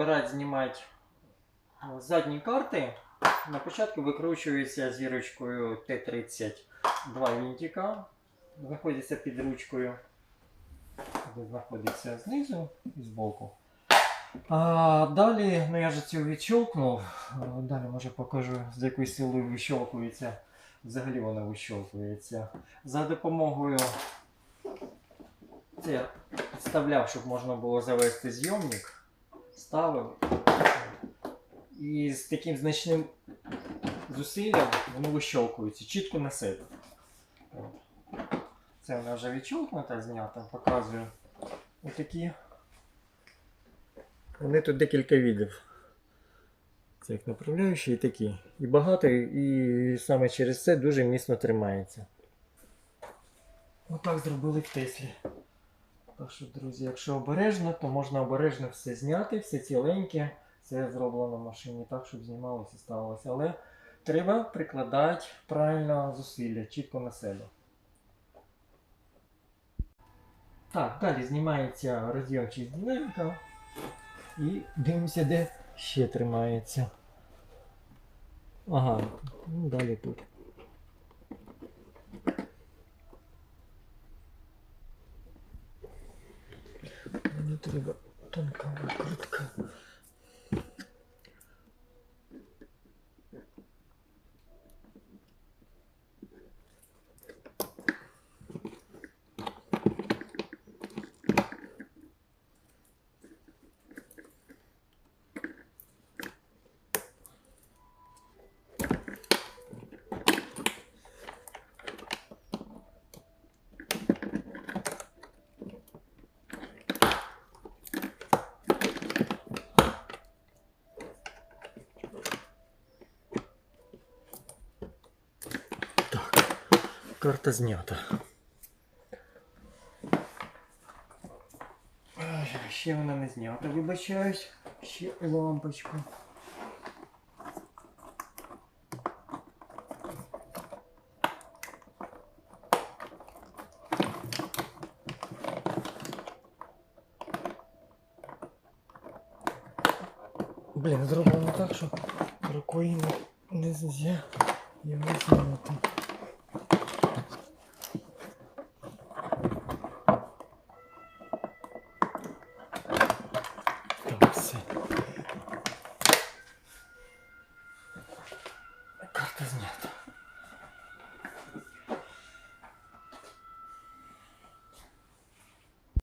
розбирати, знімати е, задні карти, на початку викручується зірочкою Т-30 два вінтика, знаходиться під ручкою, де знаходиться знизу і збоку. А далі, ну я ж цю відщолкнув, далі може покажу, з якою силою вищолкується. Взагалі вона вищолкується. За допомогою це вставляв, щоб можна було завести зйомник. Ставив. І з таким значним зусиллям воно вищолкується, чітко на себе. Це вона вже відщолкнута, знята, показую. Отакі. Вони тут декілька видів. Це як направляючі і такі. І багато, і саме через це дуже міцно тримається. Отак зробили в Теслі. Так що, друзі, якщо обережно, то можна обережно все зняти, все ціленьке. Це зроблено в машині так, щоб знімалося ставилося. Але треба прикладати правильно зусилля, чітко на себе. Так, далі знімається розйомчик з динаміка. І дивимося, де ще тримається. Ага, ну далі тут. Треба тонка викрутка. Карта знята. Ще вона не знята, вибачаюсь. Ще лампочку. Блін, зроблено так, що рукою не, не його зняти.